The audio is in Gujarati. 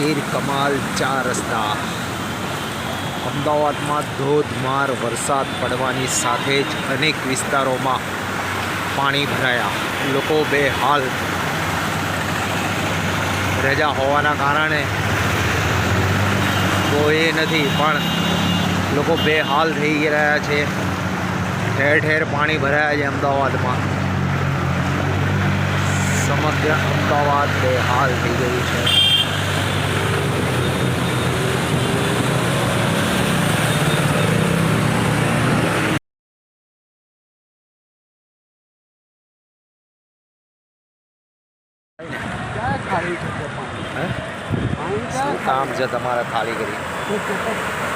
પીર કમાલ, ચાર રસ્તા. અમદાવાદમાં ધોધમાર વરસાદ પડવાની સાથે જ અનેક વિસ્તારોમાં પાણી ભરાયા. લોકો બેહાલ. રજા હોવાના કારણે કોઈ નથી, પણ લોકો બેહાલ થઈ રહ્યા છે. ઠેર ઠેર પાણી ભરાયા છે અમદાવાદમાં. સમગ્ર અમદાવાદ બેહાલ થઈ ગયું છે. હે? શું કામ છે તમારે ખાલી કરી